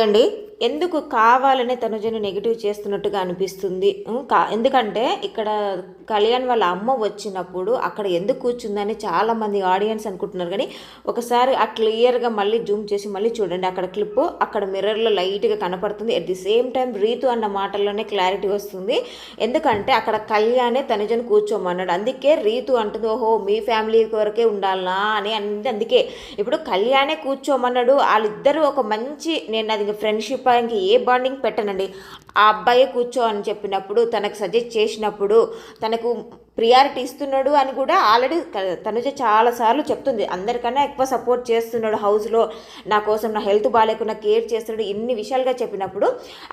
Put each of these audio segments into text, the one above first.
అండి. ఎందుకు కావాలని తనుజను నెగిటివ్ చేస్తున్నట్టుగా అనిపిస్తుంది. కా ఎందుకంటే ఇక్కడ కళ్యాణ్ వాళ్ళ అమ్మ వచ్చినప్పుడు అక్కడ ఎందుకు కూర్చుందని చాలామంది ఆడియన్స్ అనుకుంటున్నారు. కానీ ఒకసారి ఆ క్లియర్గా మళ్ళీ జూమ్ చేసి మళ్ళీ చూడండి అక్కడ క్లిప్ అక్కడ మిర్రర్లో లైట్గా కనపడుతుంది. At the same time Ritu అన్న మాటల్లోనే క్లారిటీ వస్తుంది. ఎందుకంటే అక్కడ కళ్యాణే తనుజను కూర్చోమన్నాడు. అందుకే రీతు అంటుంది ఓహో మీ ఫ్యామిలీ వరకే ఉండాలనా? అని అంది. అందుకే ఇప్పుడు కళ్యాణే కూర్చోమన్నాడు. వాళ్ళిద్దరూ ఒక మంచి నేను అది ఫ్రెండ్షిప్ ఇంక ఏ బాండింగ్ పెట్టనండి. ఆ అబ్బాయే కూర్చో అని చెప్పినప్పుడు తనకు సజెస్ట్ చేసినప్పుడు తనకు ప్రియారిటీ ఇస్తున్నాడు అని కూడా ఆల్రెడీ తనుజ చాలాసార్లు చెప్తుంది. అందరికన్నా ఎక్కువ సపోర్ట్ చేస్తున్నాడు హౌస్లో నా కోసం నా హెల్త్ బాగాలేకుండా కేర్ చేస్తున్నాడు ఇన్ని విషయాలుగా చెప్పినప్పుడు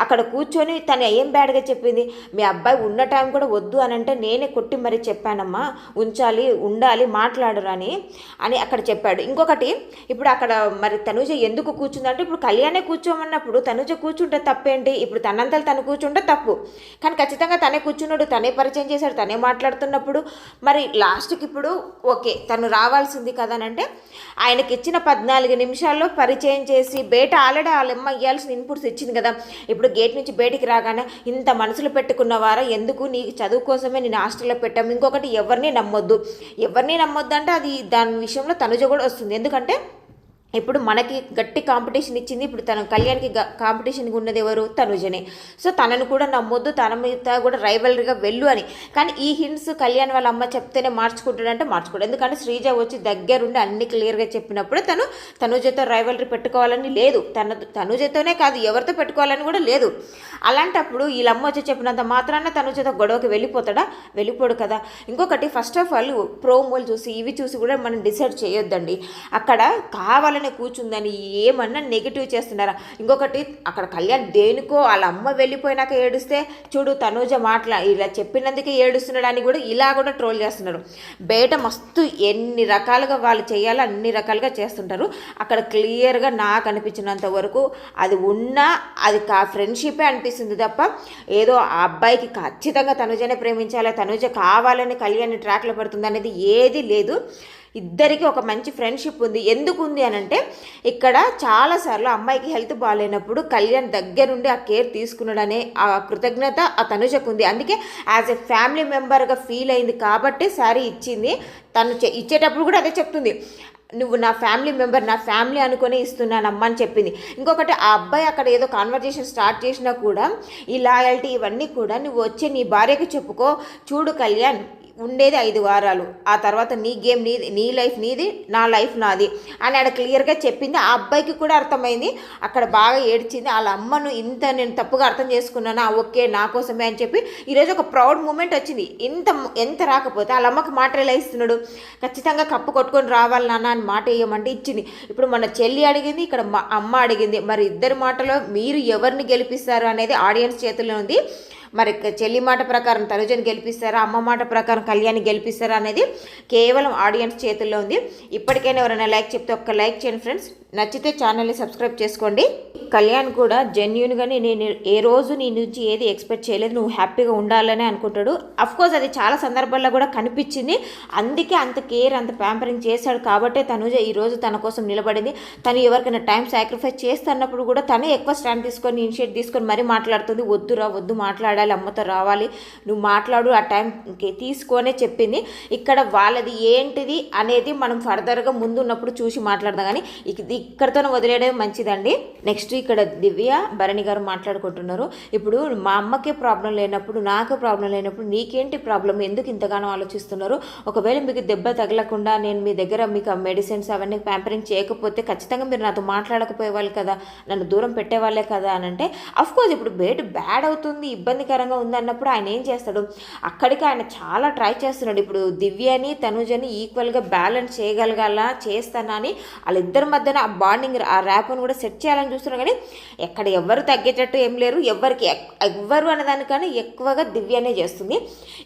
అక్కడ కూర్చొని తను ఏం బ్యాడ్గా చెప్పింది? మీ అబ్బాయి ఉన్న టైం కూడా వద్దు అని అంటే నేనే కొట్టి మరీ చెప్పానమ్మా. ఉంచాలి ఉండాలి మాట్లాడరు అని అని అక్కడ చెప్పాడు. ఇంకొకటి ఇప్పుడు అక్కడ మరి తనుజ ఎందుకు కూర్చుందంటే ఇప్పుడు కళ్యాణే కూర్చోమన్నప్పుడు తనుజ కూర్చుంటే తప్పేంటి? ఇప్పుడు తనంతలు తను కూర్చుంటే తప్పు. కానీ ఖచ్చితంగా తనే కూర్చున్నాడు తనే పరిచయం చేశాడు తనే మాట్లాడుతున్నాడు మాట్లాడుతున్నప్పుడు మరి లాస్ట్కి ఇప్పుడు ఓకే తను రావాల్సింది కదా అని అంటే ఆయనకి ఇచ్చిన పద్నాలుగు నిమిషాల్లో పరిచయం చేసి బయట ఆల్రెడీ వాళ్ళమ్మ ఇవ్వాల్సిన ఇన్పుట్స్ ఇచ్చింది కదా ఇప్పుడు గేట్ నుంచి బయటికి రాగానే ఇంత మనసులో పెట్టుకున్నవారా ఎందుకు నీ చదువు కోసమే నేను హాస్టల్లో పెట్టాము ఇంకొకటి ఎవరిని నమ్మొద్దు? ఎవరిని నమ్మొద్దు అంటే అది దాని విషయంలో తనుజ కూడా వస్తుంది. ఎందుకంటే ఇప్పుడు మనకి గట్టి కాంపిటీషన్ ఇచ్చింది ఇప్పుడు తన కళ్యాణ్కి కాంపిటీషన్కి ఉన్నది ఎవరు? తనుజనే. సో తనను కూడా నమ్మొద్దు తన మీద కూడా రైవల్గా వెళ్ళు అని. కానీ ఈ హింట్స్ కళ్యాణ్ వాళ్ళ అమ్మ చెప్తేనే మార్చుకుంటాడంటే మార్చుకోడు. ఎందుకంటే శ్రీజ వచ్చి దగ్గరుండి అన్ని క్లియర్గా చెప్పినప్పుడు తను తనుజతో రైవలరీ పెట్టుకోవాలని లేదు. తన తనుజతోనే కాదు ఎవరితో పెట్టుకోవాలని కూడా లేదు. అలాంటప్పుడు వీళ్ళమ్మ వచ్చి చెప్పినంత మాత్రాన తనుజతో గొడవకి వెళ్ళిపోతాడా? వెళ్ళిపోడు కదా. ఇంకొకటి ఫస్ట్ ఆఫ్ ఆల్ ప్రోమోలు చూసి ఇవి చూసి కూడా మనం డిసైడ్ చేయొద్దండి. అక్కడ కావాలి కావాలనే కూర్చుందని ఏమన్నా నెగిటివ్ చేస్తున్నారా? ఇంకొకటి అక్కడ కళ్యాణ్ దేనికో వాళ్ళ అమ్మ వెళ్ళిపోయినాక ఏడుస్తే చూడు తనూజ మాట్లా ఇలా చెప్పినందుకే ఏడుస్తున్నాడు అని కూడా ఇలా కూడా ట్రోల్ చేస్తున్నారు. బయట మస్తు ఎన్ని రకాలుగా వాళ్ళు చేయాలో అన్ని రకాలుగా చేస్తుంటారు. అక్కడ క్లియర్గా నాకు అనిపించినంత వరకు అది ఉన్నా అది కా ఫ్రెండ్షిపే అనిపిస్తుంది తప్ప ఏదో ఆ అబ్బాయికి ఖచ్చితంగా తనుజనే ప్రేమించాలి తనుజ కావాలని కళ్యాణ్ ట్రాక్లో పడుతుంది అనేది ఏది లేదు. ఇద్దరికి ఒక మంచి ఫ్రెండ్షిప్ ఉంది. ఎందుకు ఉంది అని అంటే ఇక్కడ చాలాసార్లు అమ్మాయికి హెల్త్ బాగాలేనప్పుడు కళ్యాణ్ దగ్గరుండి ఆ కేర్ తీసుకున్నాడనే ఆ కృతజ్ఞత ఆ తనుజకు ఉంది అందుకే యాజ్ ఎ ఫ్యామిలీ మెంబర్గా ఫీల్ అయింది కాబట్టి శారీ ఇచ్చింది. తను చె- ఇచ్చేటప్పుడు కూడా అదే చెప్తుంది. నువ్వు నా ఫ్యామిలీ మెంబర్ నా ఫ్యామిలీ అనుకొని ఇస్తున్నానమ్మా అని చెప్పింది. ఇంకొకటి ఆ అబ్బాయి అక్కడ ఏదో కాన్వర్జేషన్ స్టార్ట్ చేసినా కూడా ఈ లాయల్టీ ఇవన్నీ కూడా నువ్వు వచ్చి నీ భార్యకి చెప్పుకో. చూడు కళ్యాణ్ ఉండేది ఐదు వారాలు. ఆ తర్వాత నీ గేమ్ నీది నీ లైఫ్ నీది నా లైఫ్ నాది అని ఆడ క్లియర్గా చెప్పింది. ఆ అబ్బాయికి కూడా అర్థమైంది. అక్కడ బాగా ఏడ్చింది. వాళ్ళ అమ్మను ఇంత నేను తప్పుగా అర్థం చేసుకున్నానా? ఓకే నా కోసమే అని చెప్పి ఈరోజు ఒక ప్రౌడ్ మూమెంట్ వచ్చింది. ఇంత ఎంత రాకపోతే వాళ్ళ అమ్మకి మాట ఎలా ఇస్తున్నాడు? ఖచ్చితంగా కప్పు కొట్టుకొని రావాలి నాన్న అని మాట వేయమంటే ఇచ్చింది. ఇప్పుడు మన చెల్లి అడిగింది ఇక్కడ మా అమ్మ అడిగింది. మరి ఇద్దరి మాటలో మీరు ఎవరిని గెలిపిస్తారు అనేది ఆడియన్స్ చేతిలో ఉంది. మరి చెల్లి మాట ప్రకారం తనుజని గెలిపిస్తారా అమ్మ మాట ప్రకారం కళ్యాణి గెలిపిస్తారా అనేది కేవలం ఆడియన్స్ చేతుల్లో ఉంది. ఇప్పటికైనా ఎవరైనా లైక్ చెప్తే ఒక్క లైక్ చేయండి ఫ్రెండ్స్. నచ్చితే ఛానల్ని సబ్స్క్రైబ్ చేసుకోండి. కళ్యాణ్ కూడా జెన్యున్గానే నేను ఏ రోజు నీ నుంచి ఏది ఎక్స్పెక్ట్ చేయలేదు నువ్వు హ్యాపీగా ఉండాలని అనుకుంటాడు. కోర్స్ అది చాలా సందర్భాల్లో కూడా కనిపించింది. అందుకే అంత కేర్ అంత ప్యాంపరింగ్ చేశాడు కాబట్టే తనుజ ఈరోజు తన కోసం నిలబడింది. తను ఎవరికైనా టైం సాక్రిఫైస్ చేస్తున్నప్పుడు కూడా తనే ఎక్కువ స్టాండ్ తీసుకొని ఇనిషియేట్ తీసుకొని మరీ మాట్లాడుతుంది. వద్దురా వద్దు మాట్లాడాలి అమ్మతో రావాలి నువ్వు మాట్లాడు ఆ టైంకి తీసుకొనే చెప్పింది. ఇక్కడ వాళ్ళది ఏంటిది అనేది మనం ఫర్దర్గా ముందు ఉన్నప్పుడు చూసి మాట్లాడదాం. కానీ ఇది ఇక్కడితోనే వదిలేయడం మంచిదండి. నెక్స్ట్ ఇక్కడ దివ్య భరణి గారు మాట్లాడుకుంటున్నారు. ఇప్పుడు మా అమ్మకే ప్రాబ్లం లేనప్పుడు నాకు ప్రాబ్లం లేనప్పుడు నీకేంటి ప్రాబ్లం ఎందుకు ఇంతగానో ఆలోచిస్తున్నారు? ఒకవేళ మీకు దెబ్బ తగలకుండా నేను మీ దగ్గర మీకు ఆ మెడిసిన్స్ అవన్నీ ప్యాంపరింగ్ చేయకపోతే ఖచ్చితంగా మీరు నాతో మాట్లాడకపోయేవాళ్ళు కదా. నన్ను దూరం పెట్టేవాళ్ళే కదా అని అంటే అఫ్కోర్స్ ఇప్పుడు బయట బ్యాడ్ అవుతుంది ఇబ్బంది ఇబ్బందికరంగా ఉంది అన్నప్పుడు ఆయన ఏం చేస్తాడు? అక్కడికి ఆయన చాలా ట్రై చేస్తున్నాడు. ఇప్పుడు దివ్యని తనుజని ఈక్వల్గా బ్యాలెన్స్ చేయగలగాల చేస్తానని వాళ్ళిద్దరి మధ్యన ఆ బాండింగ్ ఆ ర్యాప్ని కూడా సెట్ చేయాలని చూస్తున్నారు కానీ ఎక్కడ ఎవరు తగ్గేటట్టు ఏం లేరు. ఎవరికి ఎవ్వరు అనేదానికన్నా ఎక్కువగా దివ్యనే చేస్తుంది.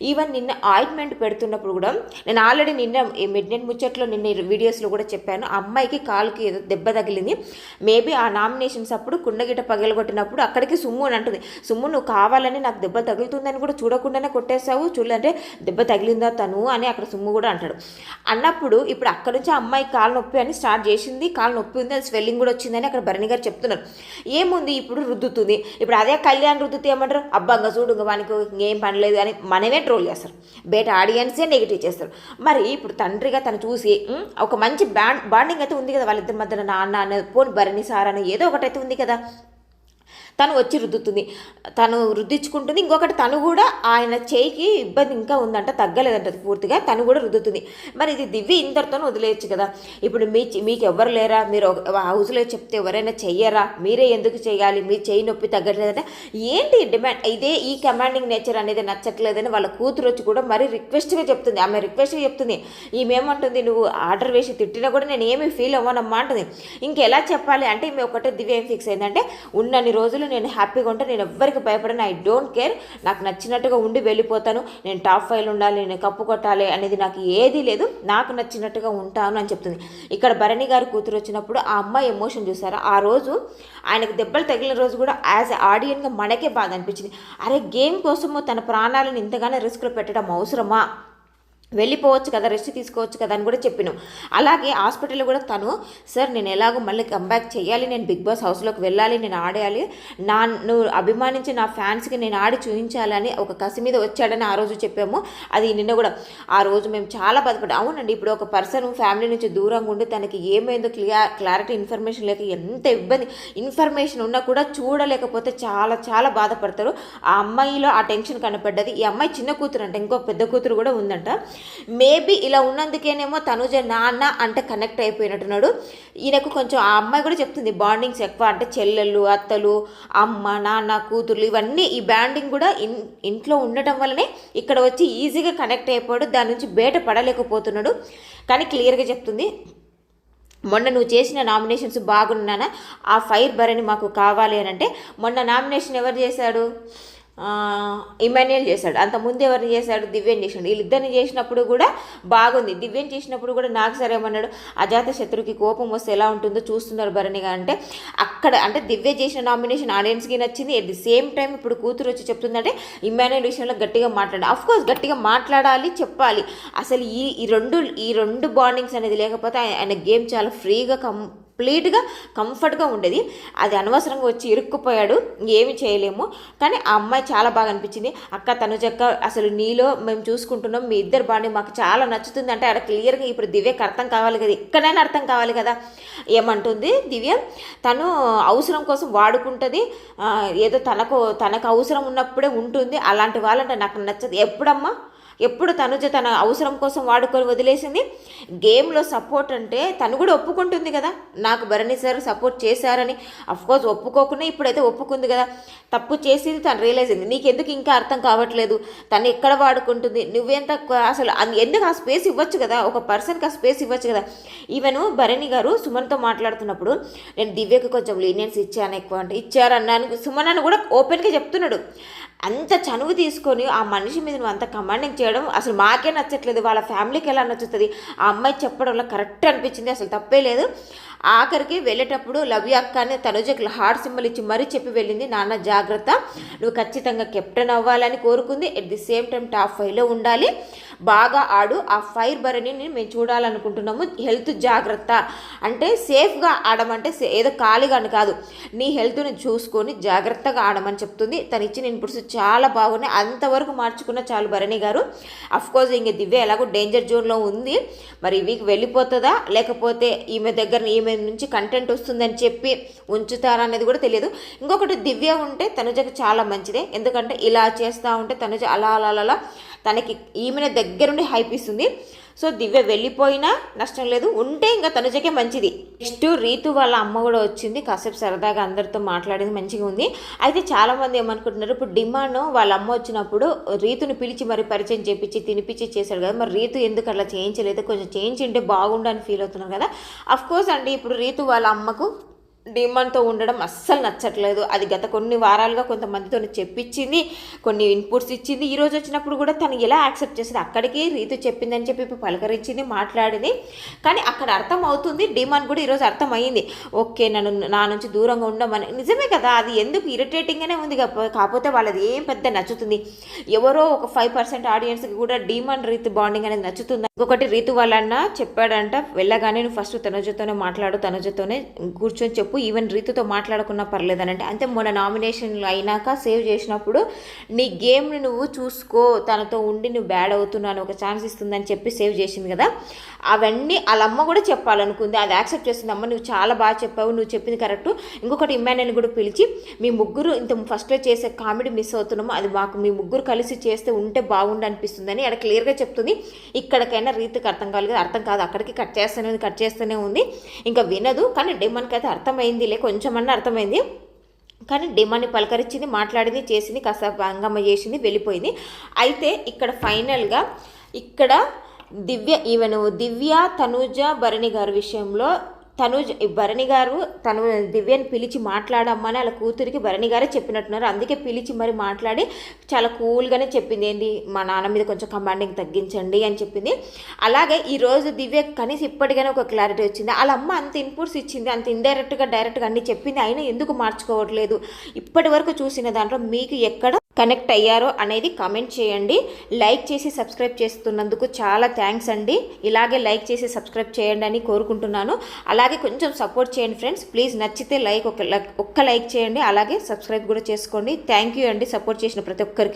ఈవెన్ నిన్న ఆయింట్మెంట్ పెడుతున్నప్పుడు కూడా నేను ఆల్రెడీ నిన్న మిడ్ నైట్ ముచ్చట్లో నిన్న వీడియోస్లో కూడా చెప్పాను. ఆ అమ్మాయికి కాలుకి ఏదో దెబ్బ తగిలింది. మేబీ ఆ నామినేషన్స్ అప్పుడు కుండగిట పగలగొట్టినప్పుడు అక్కడికి సుమ్ము అని అంటుంది. సుమ్ము నువ్వు కావాలని నా నాకు దెబ్బ తగులుతుందని కూడా చూడకుండానే కొట్టేశావు. చూడంటే దెబ్బ తగిలిందా తను అని అక్కడ సుమ్ము కూడా అంటాడు. అన్నప్పుడు ఇప్పుడు అక్కడ నుంచి అమ్మాయి కాలు నొప్పి అని స్టార్ట్ చేసింది. కాలు నొప్పి ఉంది అది స్వెల్లింగ్ కూడా వచ్చిందని అక్కడ భరణి గారు చెప్తున్నారు. ఏముంది ఇప్పుడు రుద్దుతుంది? ఇప్పుడు అదే కళ్యాణ్ రుద్దుతే ఏమంటారు? అబ్బంగా చూడు ఇంకా వానికి ఇంకేం పనిలేదు అని మనమే ట్రోల్ చేస్తారు. బయట ఆడియన్సే నెగిటివ్ చేస్తారు. మరి ఇప్పుడు తండ్రిగా తను చూసి ఒక మంచి బాండ్ బాండింగ్ అయితే ఉంది కదా వాళ్ళిద్దరి మధ్యన నాన్న అనే పోని భరణి సార్ అని ఏదో ఒకటైతే ఉంది కదా. తను వచ్చి రుద్దుతుంది. తను రుద్దించుకుంటుంది. ఇంకొకటి తను కూడా ఆయన చేయికి ఇబ్బంది ఇంకా ఉందంట తగ్గలేదంట అది పూర్తిగా. తను కూడా రుద్దుతుంది. మరి ఇది దివ్య ఇంతటితోనే వదిలేయచ్చు కదా. ఇప్పుడు మీ మీకు ఎవరు లేరా? మీరు హౌస్లో చెప్తే ఎవరైనా చెయ్యరా? మీరే ఎందుకు చేయాలి మీ చేయి నొప్పి తగ్గట్లేదంటే ఏంటి డిమాండ్? ఇదే ఈ కమాండింగ్ నేచర్ అనేది నచ్చట్లేదని వాళ్ళ కూతురు వచ్చి కూడా మరీ రిక్వెస్ట్గా చెప్తుంది. ఆమె రిక్వెస్ట్గా చెప్తుంది. ఈమెమంటుంది నువ్వు ఆర్డర్ వేసి తిట్టినా కూడా నేను ఏమీ ఫీల్ అవ్వనమ్మా అంటుంది. ఇంకెలా చెప్పాలి? అంటే ఈమె ఒకటే దివ్య ఏం ఫిక్స్ అయిందంటే ఉన్నన్ని రోజులు నేను హ్యాపీగా ఉంటే నేను ఎవ్వరికి భయపడను. I don't care. నాకు నచ్చినట్టుగా ఉండి వెళ్ళిపోతాను. నేను టాప్ ఫైల్ ఉండాలి నేను కప్పు కొట్టాలి అనేది నాకు ఏదీ లేదు. నాకు నచ్చినట్టుగా ఉంటాను అని చెప్తుంది. ఇక్కడ భరణి గారి కూతురు వచ్చినప్పుడు ఆ అమ్మాయి ఎమోషన్ చూసారా? ఆ రోజు ఆయనకు దెబ్బలు తగిలిన రోజు కూడా యాజ్ ఆడియన్గా మనకే బాధ అనిపించింది. అరే గేమ్ కోసము తన ప్రాణాలను ఇంతగానో రిస్క్లో పెట్టడం అవసరమా? వెళ్ళిపోవచ్చు కదా రెస్ట్ తీసుకోవచ్చు కదా అని కూడా చెప్పినాం. అలాగే హాస్పిటల్లో కూడా తను సార్ నేను ఎలాగో మళ్ళీ కంబ్యాక్ చేయాలి నేను బిగ్ బాస్ హౌస్లోకి వెళ్ళాలి నేను ఆడేయాలి నా నువ్వు అభిమానించి నా ఫ్యాన్స్కి నేను ఆడి చూపించాలని ఒక కసి మీద వచ్చాడని ఆ రోజు చెప్పాము. అది నిన్న కూడా ఆ రోజు మేము చాలా బాధపడ్డాం. అవునండి ఇప్పుడు ఒక పర్సన్ ఫ్యామిలీ నుంచి దూరంగా ఉండి తనకి ఏమైందో క్లియర్ క్లారిటీ ఇన్ఫర్మేషన్ లేక ఎంత ఇబ్బంది ఇన్ఫర్మేషన్ ఉన్నా కూడా చూడలేకపోతే చాలా చాలా బాధపడతారు. ఆ అమ్మాయిలో ఆ టెన్షన్ కనపడ్డది. ఈ అమ్మాయి చిన్న కూతురు అంట ఇంకో పెద్ద కూతురు కూడా ఉందంట. మేబీ ఇలా ఉన్నందుకేనేమో తనుజ నాన్న అంటే కనెక్ట్ అయిపోయినట్టున్నాడు. ఈయనకు కొంచెం ఆ అమ్మాయి కూడా చెప్తుంది బాండింగ్స్ ఎక్కువ అంటే చెల్లెళ్ళు అత్తలు అమ్మ నాన్న కూతుర్లు ఇవన్నీ ఈ బ్యాండింగ్ కూడా ఇన్ ఇంట్లో ఉండటం వల్లనే ఇక్కడ వచ్చి ఈజీగా కనెక్ట్ అయిపోయాడు దాని నుంచి బయట పడలేకపోతున్నాడు. కానీ క్లియర్గా చెప్తుంది మొన్న నువ్వు చేసిన నామినేషన్స్ బాగున్నానా? ఆ ఫైర్ బరని మాకు కావాలి అని అంటే మొన్న నామినేషన్ ఎవరు చేశాడు? ఇమాన్యుయల్ చేశాడు. అంత ముందు ఎవరిని చేశాడు? దివ్యం చేశాడు. వీళ్ళిద్దరిని చేసినప్పుడు కూడా బాగుంది. దివ్యం చేసినప్పుడు కూడా నాకు సరేమన్నాడు అజాత శత్రుకి కోపం వస్తే ఎలా ఉంటుందో చూస్తున్నారు భరణిగా అంటే అక్కడ అంటే దివ్య చేసిన నామినేషన్ ఆడియన్స్కి నచ్చింది. ఎట్ ది సేమ్ టైం ఇప్పుడు కూతురు వచ్చి చెప్తుందంటే ఇమాన్యుయల్ విషయంలో గట్టిగా మాట్లాడాలి అఫ్ కోర్స్ గట్టిగా మాట్లాడాలి చెప్పాలి. అసలు ఈ ఈ రెండు ఈ రెండు బాండింగ్స్ అనేది లేకపోతే ఆయన- గేమ్ చాలా ఫ్రీగా కంప్లీట్గా కంఫర్ట్గా ఉండేది. అది అనవసరంగా వచ్చి ఇరుక్కుపోయాడు. ఏమి చేయలేము. కానీ ఆ అమ్మాయి చాలా బాగా అనిపించింది. అక్క తనుజక్క అసలు నీలో మేము చూసుకుంటున్నాం. మీ ఇద్దరు బాండి మాకు చాలా నచ్చుతుంది అంటే అక్కడ క్లియర్గా ఇప్పుడు దివ్యకి అర్థం కావాలి కదా. ఇక్కడైనా అర్థం కావాలి కదా. ఏమంటుంది దివ్య? తను అవసరం కోసం వాడుకుంటుంది. ఏదో తనకు తనకు అవసరం ఉన్నప్పుడే ఉంటుంది. అలాంటి వాళ్ళంటే నాకు నచ్చదు. ఎప్పుడమ్మా? ఎప్పుడు తనుజ తన అవసరం కోసం వాడుకొని వదిలేసింది. గేమ్లో సపోర్ట్ అంటే తను కూడా ఒప్పుకుంటుంది కదా. నాకు భరణి సార్ సపోర్ట్ చేశారని. కోర్స్ ఒప్పుకోకుండా ఇప్పుడైతే ఒప్పుకుంది కదా. తప్పు చేసింది తను రియలైజ్ అయింది. నీకు ఎందుకు ఇంకా అర్థం కావట్లేదు? తను ఎక్కడ వాడుకుంటుంది? నువ్వెంత అసలు ఎందుకు ఆ స్పేస్ ఇవ్వచ్చు కదా? ఒక పర్సన్కి ఆ స్పేస్ ఇవ్వచ్చు కదా? ఈవెన్ భరణి గారు సుమన్తో మాట్లాడుతున్నప్పుడు నేను దివ్యకి కొంచెం లీనియన్స్ ఇచ్చాను ఎక్కువ అంటే ఇచ్చారన్నాను. సుమన్ అని కూడా ఓపెన్గా చెప్తున్నాడు. అంత చనువు తీసుకొని ఆ మనిషి మీద నువ్వు అంత కమాండింగ్ చేయడం అసలు మాకే నచ్చట్లేదు. వాళ్ళ ఫ్యామిలీకి ఎలా నచ్చుతుంది? ఆ అమ్మాయి చెప్పడం వల్ల కరెక్ట్ అనిపించింది. అసలు తప్పే లేదు. ఆఖరికి వెళ్ళేటప్పుడు లవ్ అక్క అని తనుజకి హార్ట్ సింబల్ ఇచ్చి మరీ చెప్పి వెళ్ళింది నాన్న జాగ్రత్త. నువ్వు ఖచ్చితంగా కెప్టెన్ అవ్వాలని కోరుకుంది. At the same time top ఫైవ్లో ఉండాలి. బాగా ఆడు ఆ ఫైర్ బరని మేము చూడాలనుకుంటున్నాము. హెల్త్ జాగ్రత్త. అంటే సేఫ్గా ఆడమంటే సే- ఏదో ఖాళీగా అని కాదు. నీ హెల్త్ని చూసుకొని జాగ్రత్తగా ఆడమని చెప్తుంది. తను ఇచ్చిన ఇన్పుట్స్ చాలా బాగున్నాయి. అంతవరకు మార్చుకున్న చాలు భరణి గారు. కోర్స్ ఇంక దివ్య ఎలాగో డేంజర్ జోన్లో ఉంది. మరి వీక్ వెళ్ళిపోతుందా? లేకపోతే ఈమె దగ్గర ఈమె నుంచి కంటెంట్ వస్తుందని చెప్పి ఉంచుతారా అనేది కూడా తెలియదు. ఇంకొకటి దివ్య ఉంటే తనుజకు చాలా మంచిదే. ఎందుకంటే ఇలా చేస్తూ ఉంటే తనుజ అలా అలా అలా తనకి ఈమెన దగ్గరుండి హైప్ ఇస్తుంది. సో దివ్య వెళ్ళిపోయినా నష్టం లేదు. ఉంటే ఇంకా తనుజకే మంచిది. నెక్స్ట్ రీతు వాళ్ళ అమ్మ కూడా వచ్చింది. కాసేపు సరదాగా అందరితో మాట్లాడింది మంచిగా ఉంది. అయితే చాలామంది ఏమనుకుంటున్నారు ఇప్పుడు డిమాండ్ వాళ్ళ అమ్మ వచ్చినప్పుడు రీతుని పిలిచి మరి పరిచయం చేపించి తినిపించి చేశాడు కదా. మరి రీతు ఎందుకు అట్లా చేయించలేదు? కొంచెం చేయించింటే ఉంటే బాగుండని ఫీల్ అవుతున్నారు కదా. అఫ్ కోర్స్ అండి ఇప్పుడు రీతు వాళ్ళ అమ్మకు డిమాండ్తో ఉండడం అస్సలు నచ్చట్లేదు. అది గత కొన్ని వారాలుగా కొంతమందితో చెప్పించింది కొన్ని ఇన్పుట్స్ ఇచ్చింది. ఈరోజు వచ్చినప్పుడు కూడా తను ఎలా యాక్సెప్ట్ చేసింది అక్కడికి రీతు చెప్పిందని చెప్పి పలకరించింది మాట్లాడింది. కానీ అక్కడ అర్థం అవుతుంది డిమాండ్ కూడా ఈరోజు అర్థం ఓకే నన్ను నా నుంచి దూరంగా ఉండమని. నిజమే కదా అది ఎందుకు ఇరిటేటింగ్గానే ఉంది కాపో- కాకపోతే వాళ్ళది ఏం పెద్ద నచ్చుతుంది. ఎవరో ఒక ఫైవ్ పర్సెంట్ ఆడియన్స్కి కూడా డిమాండ్ రీతు బాండింగ్ అనేది నచ్చుతుంది. ఇంకొకటి రీతు వాళ్ళన్న చెప్పాడంట వెళ్ళగానే నువ్వు ఫస్ట్ తనుజతోనే మాట్లాడు తనుజతోనే కూర్చొని చెప్పు. ఈవెన్ రీతితో మాట్లాడుకున్నా పర్లేదనంటే అంటే అంటే మొన్న నామినేషన్లు అయినాక సేవ్ చేసినప్పుడు నీ గేమ్ని నువ్వు చూసుకో తనతో ఉండి నువ్వు బ్యాడ్ అవుతున్నాను ఒక ఛాన్స్ ఇస్తుందని చెప్పి సేవ్ చేసింది కదా. అవన్నీ వాళ్ళ అమ్మ కూడా చెప్పాలనుకుంది. అది యాక్సెప్ట్ చేస్తుంది అమ్మ నువ్వు చాలా బాగా చెప్పావు నువ్వు చెప్పింది కరెక్ట్. ఇంకొకటి ఇమ్మాన్యుల్ కూడా పిలిచి మీ ముగ్గురు ఇంత ఫస్ట్లో చేసే కామెడీ మిస్ అవుతున్నాము? అది మాకు మీ ముగ్గురు కలిసి చేస్తే ఉంటే బాగుండు అనిపిస్తుందని అక్కడ క్లియర్గా చెప్తుంది. ఇక్కడికైనా రీతికి అర్థం కాలేదు. అర్థం కాదు. అక్కడికి కట్ చేస్తూనే ఉంది కట్ చేస్తూనే ఉంది. ఇంకా వినదు. కానీ డిమాండ్కి అయితే అర్థమైందిలే కొంచెమన్నా అర్థమైంది. కానీ డిమాండ్ని పలకరించింది మాట్లాడింది చేసింది కాస్త భంగమ్మ చేసింది వెళ్ళిపోయింది. అయితే ఇక్కడ ఫైనల్గా ఇక్కడ దివ్య ఈవెన్ దివ్య తనూజ భరణి గారి విషయంలో తనుజ్ భరణి గారు తను దివ్యని పిలిచి మాట్లాడమ్మని వాళ్ళ కూతురికి భరణి గారే చెప్పినట్టున్నారు. అందుకే పిలిచి మరి మాట్లాడి చాలా కూల్గానే చెప్పింది. ఏంటి మా నాన్న మీద కొంచెం కమాండింగ్ తగ్గించండి అని చెప్పింది. అలాగే ఈరోజు దివ్య కనీసం ఇప్పటికైనా ఒక క్లారిటీ వచ్చింది. వాళ్ళ అమ్మ అంత ఇన్పుట్స్ ఇచ్చింది. అంత ఇండైరెక్ట్గా డైరెక్ట్గా అన్ని చెప్పింది. అయినా ఎందుకు మార్చుకోవట్లేదు? ఇప్పటి వరకు చూసిన దాంట్లో మీకు ఎక్కడ కనెక్ట్ అయ్యారో అనేది కామెంట్ చేయండి. లైక్ చేసి సబ్స్క్రైబ్ చేస్తున్నందుకు చాలా థ్యాంక్స్ అండి. ఇలాగే లైక్ చేసి సబ్స్క్రైబ్ చేయండి అని కోరుకుంటున్నాను. అలాగే కొంచెం సపోర్ట్ చేయండి ఫ్రెండ్స్. ప్లీజ్ నచ్చితే లైక్ ఒక ఒక్క లైక్ చేయండి. అలాగే సబ్స్క్రైబ్ కూడా చేసుకోండి. థ్యాంక్ యూ అండి. సపోర్ట్ చేసిన ప్రతి ఒక్కరికి.